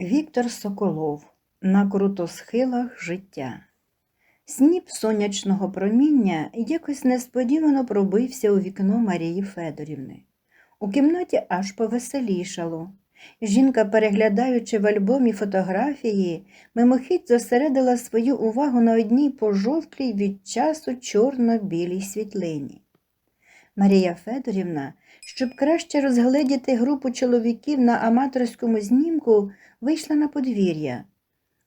Віктор Соколов на крутосхилах життя. Сніп сонячного проміння якось несподівано пробився у вікно Марії Федорівни. У кімнаті аж повеселішало. Жінка, переглядаючи в альбомі фотографії, мимохідь зосередила свою увагу на одній пожовклій від часу чорно-білій світлині. Марія Федорівна, щоб краще розгледіти групу чоловіків на аматорському знімку, вийшла на подвір'я.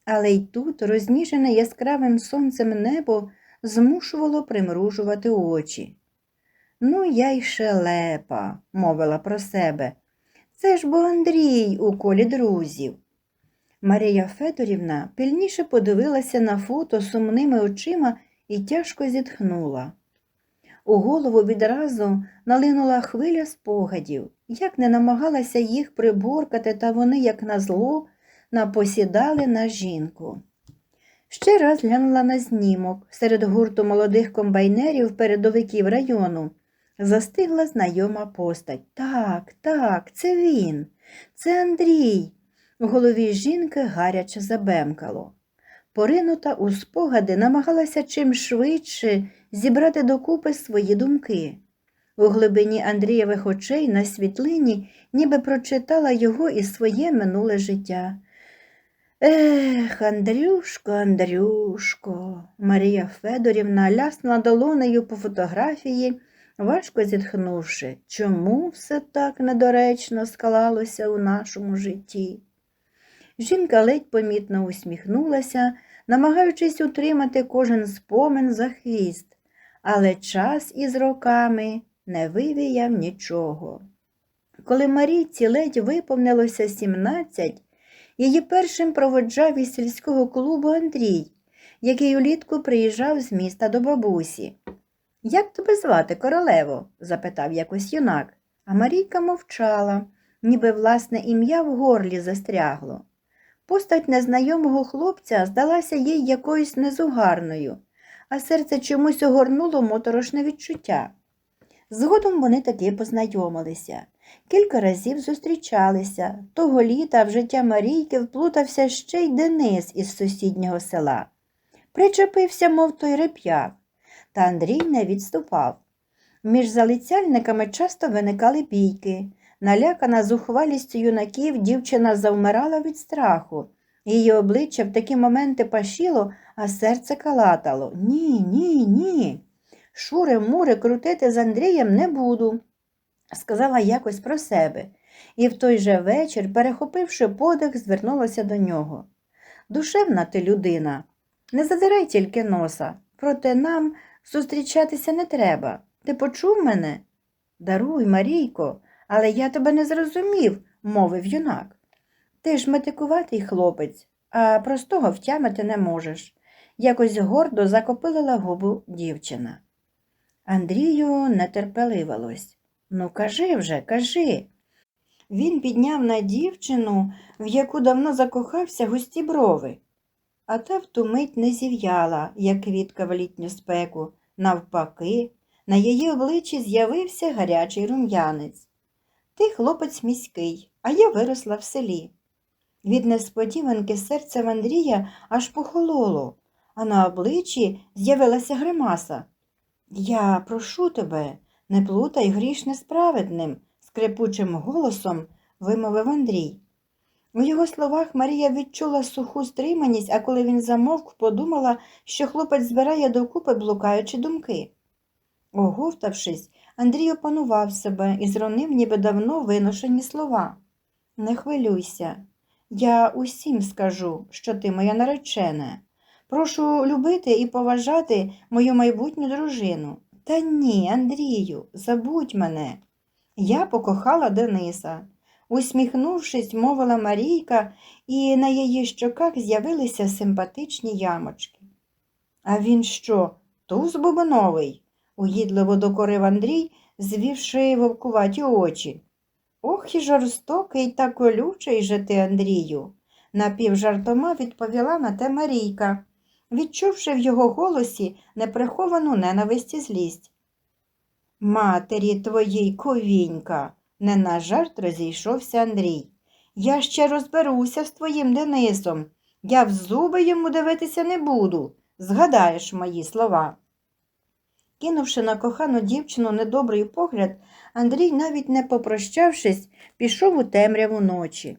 Але й тут, розніжене яскравим сонцем небо, змушувало примружувати очі. Ну, я й шелепа, мовила про себе. Це ж бо Андрій у колі друзів. Марія Федорівна пильніше подивилася на фото сумними очима і тяжко зітхнула. У голову відразу налинула хвиля спогадів, як не намагалася їх приборкати, та вони, як назло, напосідали на жінку. Ще раз глянула на знімок серед гурту молодих комбайнерів передовиків району. Застигла знайома постать. Так, так, це він, це Андрій. В голові жінки гаряче забемкало. Поринута у спогади намагалася чим швидше зібрати докупи свої думки. У глибині Андрієвих очей на світлині ніби прочитала його і своє минуле життя. Ех, Андрюшко, Андрюшко. Марія Федорівна ляснула долонею по фотографії, важко зітхнувши, чому все так недоречно склалося у нашому житті. Жінка ледь помітно усміхнулася, намагаючись утримати кожен спомин за хвіст, але час із роками не вивіяв нічого. Коли Марійці ледь виповнилося сімнадцять, її першим проводжав із сільського клубу Андрій, який улітку приїжджав з міста до бабусі. Як тебе звати, королево? запитав якось юнак, а Марійка мовчала, ніби власне ім'я в горлі застрягло. Постать незнайомого хлопця здалася їй якоюсь незугарною, а серце чомусь огорнуло моторошне відчуття. Згодом вони таки познайомилися. Кілька разів зустрічалися. Того літа в життя Марійки вплутався ще й Денис із сусіднього села. Причепився, мов той реп'як, та Андрій не відступав. Між залицяльниками часто виникали бійки. Налякана зухвалістю юнаків, дівчина завмирала від страху. Її обличчя в такі моменти пашіло, а серце калатало. Ні, ні, ні. Шури мури крутити з Андрієм не буду, сказала якось про себе, і в той же вечір, перехопивши подих, звернулася до нього. Душевна ти людина, не задирай тільки носа, проте нам зустрічатися не треба. Ти почув мене? Даруй, Марійко, але я тебе не зрозумів, мовив юнак. Ти ж метикуватий хлопець, а простого втямити не можеш. Якось гордо закопилила губу дівчина. Андрію нетерпеливилось. Ну, кажи вже, кажи. Він підняв на дівчину, в яку давно закохався густі брови, а та в ту мить не зів'яла, як квітка в літню спеку. Навпаки, на її обличчі з'явився гарячий рум'янець. Ти хлопець міський, а я виросла в селі. Від несподіванки серце в Андрія аж похололо, а на обличчі з'явилася гримаса. Я прошу тебе, не плутай гріш несправедним, скрипучим голосом вимовив Андрій. У його словах Марія відчула суху стриманість, а коли він замовк, подумала, що хлопець збирає докупи блукаючі думки. Оговтавшись, Андрій опанував себе і зронив ніби давно виношені слова. Не хвилюйся, я усім скажу, що ти моя наречена. Прошу любити і поважати мою майбутню дружину. Та ні, Андрію, забудь мене. Я покохала Дениса. Усміхнувшись, мовила Марійка, і на її щоках з'явилися симпатичні ямочки. А він що, туз бубновий? угідливо докорив Андрій, звівши вовкуваті очі. Ох і жорстокий та колючий же ти, Андрію, напівжартома відповіла на те Марійка, відчувши в його голосі неприховану ненависть і злість. Матері твоїй ковінька, не на жарт розійшовся Андрій. Я ще розберуся з твоїм Денисом. Я в зуби йому дивитися не буду. Згадаєш мої слова. Кинувши на кохану дівчину недобрий погляд, Андрій, навіть не попрощавшись, пішов у темряву ночі.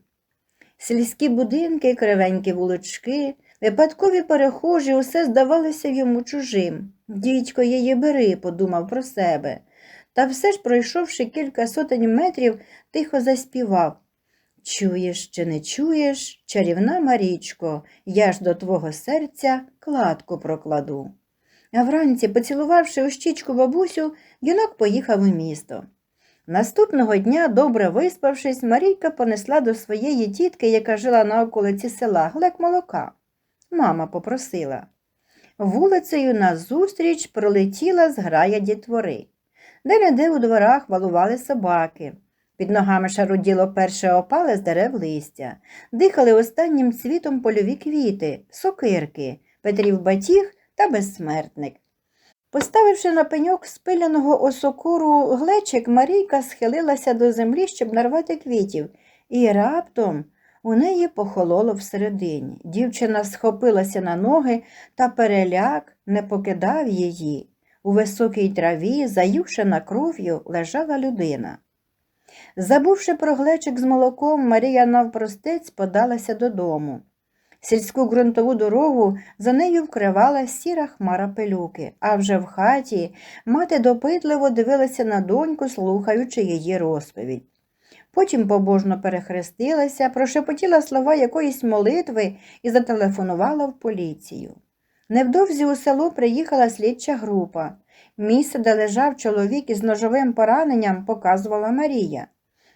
Сільські будинки, кривенькі вулички, випадкові перехожі усе здавалося йому чужим. Дідько її бери, подумав про себе. Та все ж, пройшовши кілька сотень метрів, тихо заспівав. Чуєш чи не чуєш, чарівна Марічко, я ж до твого серця кладку прокладу. А вранці, поцілувавши у щічку бабусю, юнак поїхав у місто. Наступного дня, добре виспавшись, Марійка понесла до своєї тітки, яка жила на околиці села, глек молока. Мама попросила. Вулицею назустріч пролетіла зграя дітвори. Де-не-де у дворах валували собаки. Під ногами шаруділо перше опале з дерев листя, дихали останнім цвітом польові квіти, сокирки, Петрів батіг та безсмертник. Поставивши на пеньок спиляного осокуру глечик, Марійка схилилася до землі, щоб нарвати квітів, і раптом у неї похололо всередині. Дівчина схопилася на ноги, та переляк не покидав її. У високій траві, заюшена кров'ю, лежала людина. Забувши про глечик з молоком, Марія навпростець подалася додому. Сільську ґрунтову дорогу за нею вкривала сіра хмара пилюки, а вже в хаті мати допитливо дивилася на доньку, слухаючи її розповідь. Потім побожно перехрестилася, прошепотіла слова якоїсь молитви і зателефонувала в поліцію. Невдовзі у село приїхала слідча група. Місце, де лежав чоловік із ножовим пораненням, показувала Марія.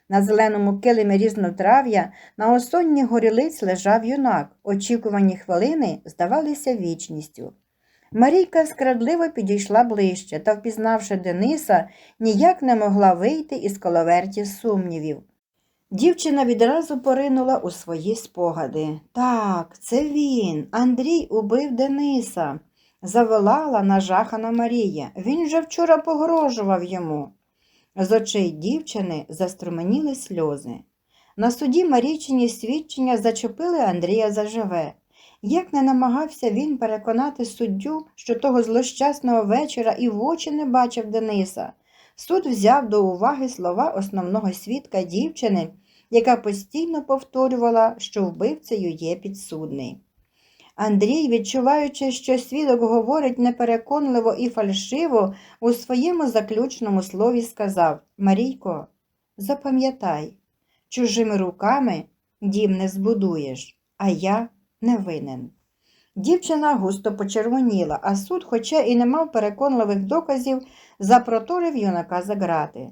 На зеленому килимі різнотрав'я на осонні горілиць лежав юнак. Очікувані хвилини здавалися вічністю. Марійка скрадливо підійшла ближче та, впізнавши Дениса, ніяк не могла вийти із коловерті сумнівів. Дівчина відразу поринула у свої спогади. Так, це він. Андрій убив Дениса. Заволала нажахана Марія. Він же вчора погрожував йому. З очей дівчини заструменіли сльози. На суді Марійчині свідчення зачепили Андрія заживе. Як не намагався він переконати суддю, що того злощасного вечора і в очі не бачив Дениса, суд взяв до уваги слова основного свідка дівчини, яка постійно повторювала, що вбивцею є підсудний. Андрій, відчуваючи, що свідок говорить непереконливо і фальшиво, у своєму заключному слові сказав Марійко, запам'ятай, чужими руками дім не збудуєш, а я не винен. Дівчина густо почервоніла, а суд, хоча і не мав переконливих доказів, запроторив юнака за грати.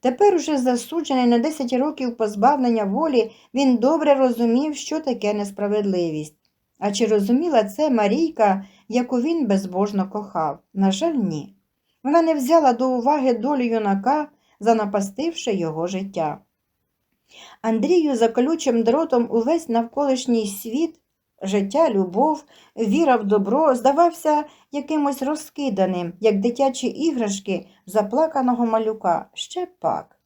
Тепер, уже засуджений на 10 років позбавлення волі, він добре розумів, що таке несправедливість. А чи розуміла це Марійка, яку він безбожно кохав? На жаль, ні. Вона не взяла до уваги долю юнака, занапастивши його життя. Андрію за колючим дротом увесь навколишній світ, життя, любов, віра в добро здавався якимось розкиданим, як дитячі іграшки заплаканого малюка. Ще пак.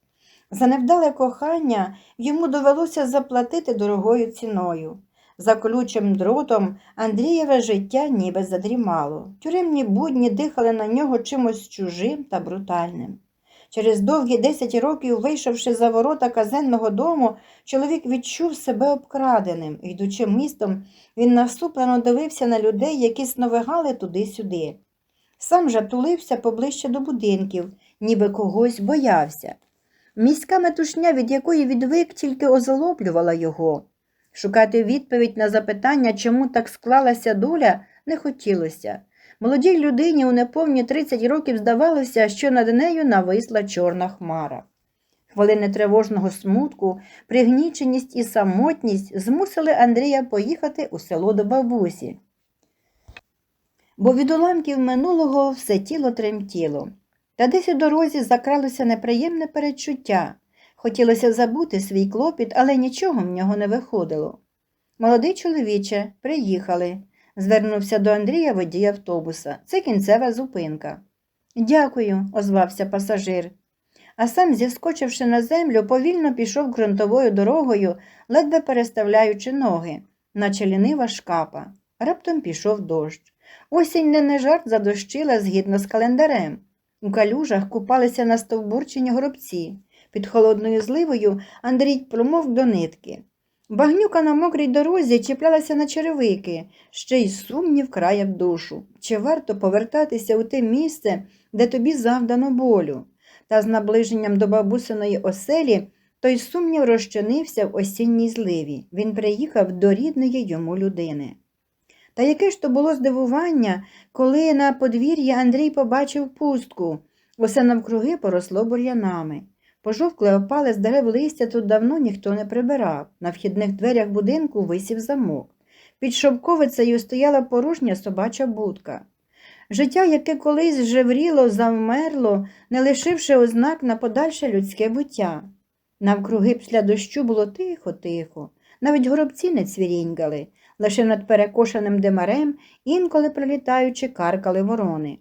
За невдале кохання йому довелося заплатити дорогою ціною. За колючим дротом Андрієве життя ніби задрімало. Тюремні будні дихали на нього чимось чужим та брутальним. Через довгі десять років, вийшовши за ворота казенного дому, чоловік відчув себе обкраденим. Йдучи містом, він насуплено дивився на людей, які сновигали туди-сюди. Сам же тулився поближче до будинків, ніби когось боявся. Міська метушня, від якої відвик, тільки озолоблювала його. Шукати відповідь на запитання, чому так склалася доля, не хотілося. Молодій людині у неповні 30 років здавалося, що над нею нависла чорна хмара. Хвилини тривожного смутку, пригніченість і самотність змусили Андрія поїхати у село до бабусі. Бо від уламків минулого все тіло тремтіло. Та десь у дорозі закралося неприємне перечуття. Хотілося забути свій клопіт, але нічого в нього не виходило. Молодий чоловіче, приїхали, звернувся до Андрія водій автобуса. Це кінцева зупинка. Дякую, озвався пасажир. а сам, зіскочивши на землю, повільно пішов ґрунтовою дорогою, ледве переставляючи ноги, наче лінива шкапа. Раптом пішов дощ. Осінь не на жарт задощила згідно з календарем. У калюжах купалися настовбурчені горобці. Під холодною зливою Андрій промов до нитки. Багнюка на мокрій дорозі чіплялася на черевики, ще й сумнів краяв душу. Чи варто повертатися у те місце, де тобі завдано болю? Та з наближенням до бабусиної оселі той сумнів розчинився в осінній зливі. Він приїхав до рідної йому людини. Та яке ж то було здивування, коли на подвір'ї Андрій побачив пустку. Усе навкруги поросло бур'янами. Пожовкле опале з дерев листя тут давно ніхто не прибирав. На вхідних дверях будинку висів замок. Під шовковицею стояла порожня собача будка. Життя, яке колись жевріло, завмерло, не лишивши ознак на подальше людське буття. Навкруги після дощу було тихо-тихо, навіть горобці не цвірінькали, лише над перекошеним демарем, інколи пролітаючи, каркали ворони.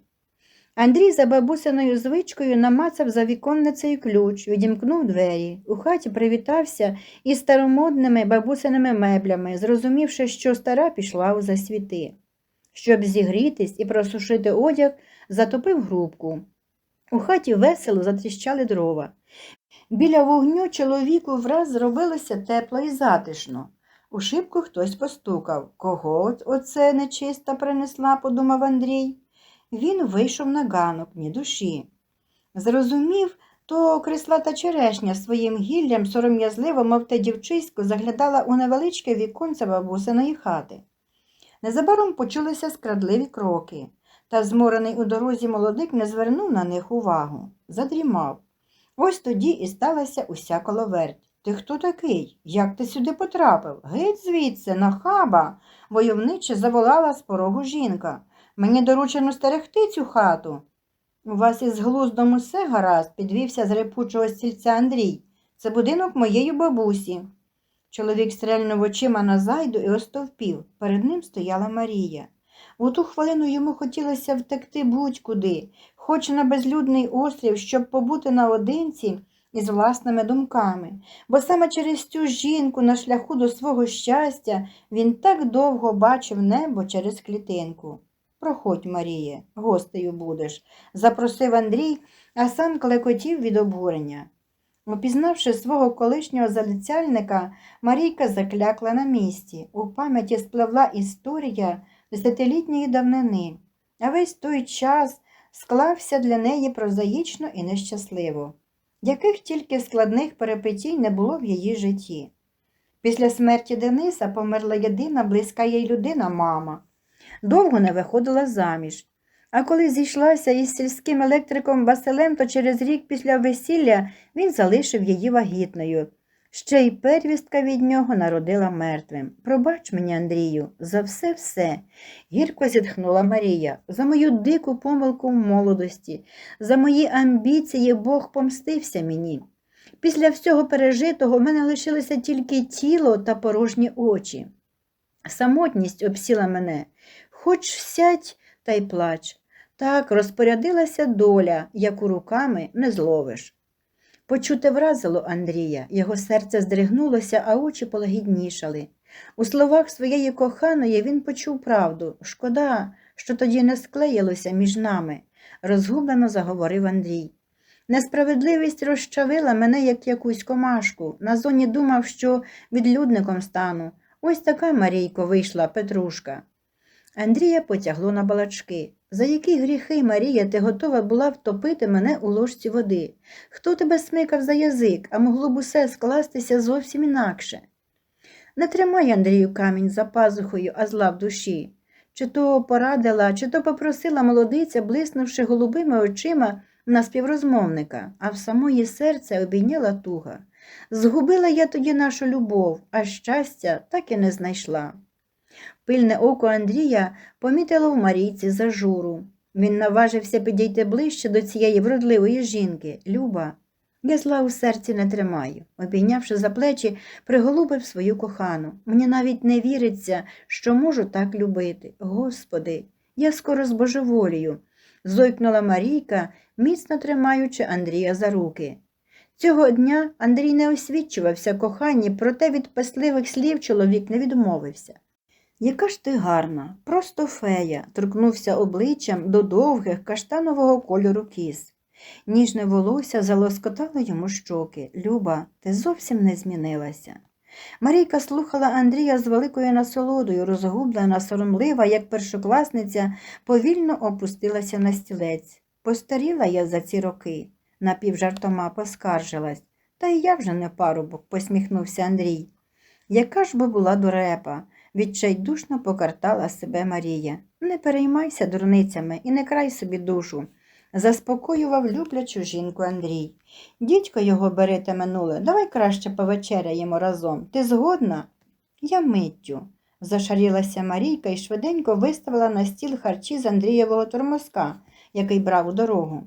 Андрій за бабусиною звичкою намацав за віконницею ключ, відімкнув двері. У хаті привітався із старомодними бабусиними меблями, зрозумівши, що стара пішла у засвіти. Щоб зігрітись і просушити одяг, затопив грубку. У хаті весело затріщали дрова. Біля вогню чоловіку враз зробилося тепло і затишно. У шибку хтось постукав. Кого оце нечиста принесла, подумав Андрій. Він вийшов на ганок, ні душі. Зрозумів, то крислата черешня своїм гіллям сором'язливо, мов те дівчисько, заглядала у невеличке віконце бабусиної хати. Незабаром почулися скрадливі кроки, та зморений у дорозі молодик не звернув на них увагу, задрімав. Ось тоді і сталася уся коловерть. Ти хто такий? Як ти сюди потрапив? Геть звідси, нахаба, войовниче заволала з порогу жінка. Мені доручено стерегти цю хату. У вас із глуздом усе гаразд, підвівся з репучого стільця Андрій. Це будинок моєї бабусі. Чоловік стрельнув очима на зайду і остовпів. Перед ним стояла Марія. У ту хвилину йому хотілося втекти будь-куди, хоч на безлюдний острів, щоб побути наодинці із власними думками, бо саме через цю жінку на шляху до свого щастя він так довго бачив небо через клітинку. Проходь, Маріє, гостею будеш, запросив Андрій, а сам клекотів від обурення. Опізнавши свого колишнього залицяльника, Марійка заклякла на місці. У пам'яті спливла історія десятилітньої давнини, а весь той час склався для неї прозаїчно і нещасливо. Яких тільки складних перепитій не було в її житті. Після смерті Дениса померла єдина близька їй людина мама. Довго не виходила заміж. А коли зійшлася із сільським електриком Василем, то через рік після весілля він залишив її вагітною. Ще й первістка від нього народила мертвим. Пробач мені, Андрію, за все все. Гірко зітхнула Марія, за мою дику помилку в молодості, за мої амбіції Бог помстився мені. Після всього пережитого в мене лишилося тільки тіло та порожні очі. Самотність обсіла мене, хоч сядь та й плач. Так розпорядилася доля, яку руками не зловиш. Почуте вразило Андрія, його серце здригнулося, а очі полагіднішали. У словах своєї коханої він почув правду. Шкода, що тоді не склеїлося між нами, розгублено заговорив Андрій. Несправедливість розчавила мене, як якусь комашку. На зоні думав, що відлюдником стану. Ось така Марійко вийшла Петрушка. Андрія потягло на балачки. За які гріхи, Марія, ти готова була втопити мене у ложці води? Хто тебе смикав за язик, а могло б усе скластися зовсім інакше? Не тримай, Андрію, камінь за пазухою, а зла в душі. Чи то порадила, чи то попросила молодиця, блиснувши голубими очима на співрозмовника, а в самої серце обійняла туга. Згубила я тоді нашу любов, а щастя так і не знайшла. Пильне око Андрія помітило в Марійці зажуру. Він наважився підійти ближче до цієї вродливої жінки. Люба, я зла у серці не тримаю. Обійнявши за плечі, приголубив свою кохану. Мені навіть не віриться, що можу так любити. Господи, я скоро збожеволію. зойкнула Марійка, міцно тримаючи Андрія за руки. Цього дня Андрій не освічувався коханні, проте від песливих слів чоловік не відмовився. Яка ж ти гарна, просто фея, торкнувся обличчям до довгих каштанового кольору кіз. Ніжне волосся залоскотало йому щоки. Люба, ти зовсім не змінилася. Марійка слухала Андрія з великою насолодою, розгублена, соромлива, як першокласниця, повільно опустилася на стілець. Постаріла я за ці роки, напівжартома поскаржилась. Та й я вже не парубок, посміхнувся Андрій. Яка ж би була дурепа, відчайдушно покартала себе Марія. Не переймайся дурницями і не край собі душу, заспокоював люблячу жінку Андрій. Дідько його берете минуле, давай краще повечеряємо разом. Ти згодна? Я миттю. Зашарілася Марійка і швиденько виставила на стіл харчі з Андрієвого тормозка, який брав у дорогу.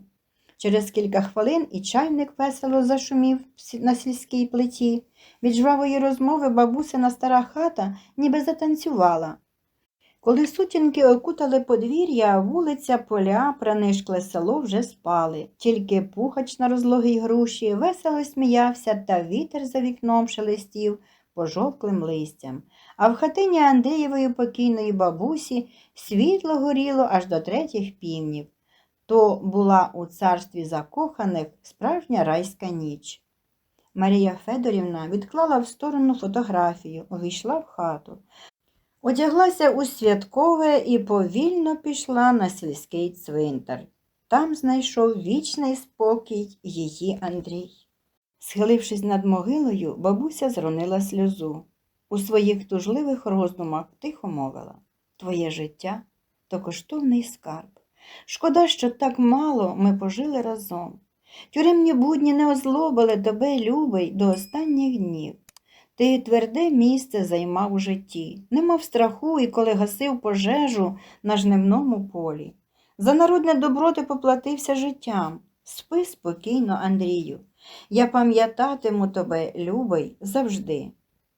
Через кілька хвилин і чайник весело зашумів на сільській плиті. Від жвавої розмови бабусина стара хата ніби затанцювала. Коли сутінки окутали подвір'я, вулиця, поля, пронишкле село вже спали. Тільки пухач на розлогій груші весело сміявся, та вітер за вікном шелестів пожовклим листям. А в хатині Андрієвої покійної бабусі світло горіло аж до третіх півнів. То була у царстві закоханих справжня райська ніч. Марія Федорівна відклала в сторону фотографію, увійшла в хату. Одяглася у святкове і повільно пішла на сільський цвинтар. Там знайшов вічний спокій її Андрій. Схилившись над могилою, бабуся зронила сльозу. У своїх тужливих роздумах тихо мовила Твоє життя то коштовний скарб. Шкода, що так мало ми пожили разом. Тюремні будні не озлобили тебе, любий, до останніх днів. Ти тверде місце займав у житті, не мав страху і коли гасив пожежу на жнивному полі. За народне добро ти поплатився життям. Спи спокійно, Андрію. Я пам'ятатиму тебе, любий, завжди.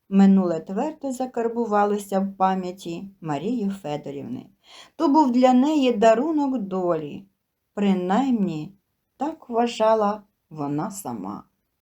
Минуле твердо закарбувалося в пам'яті Марії Федорівни. То був для неї дарунок долі. Принаймні, так вважала вона сама.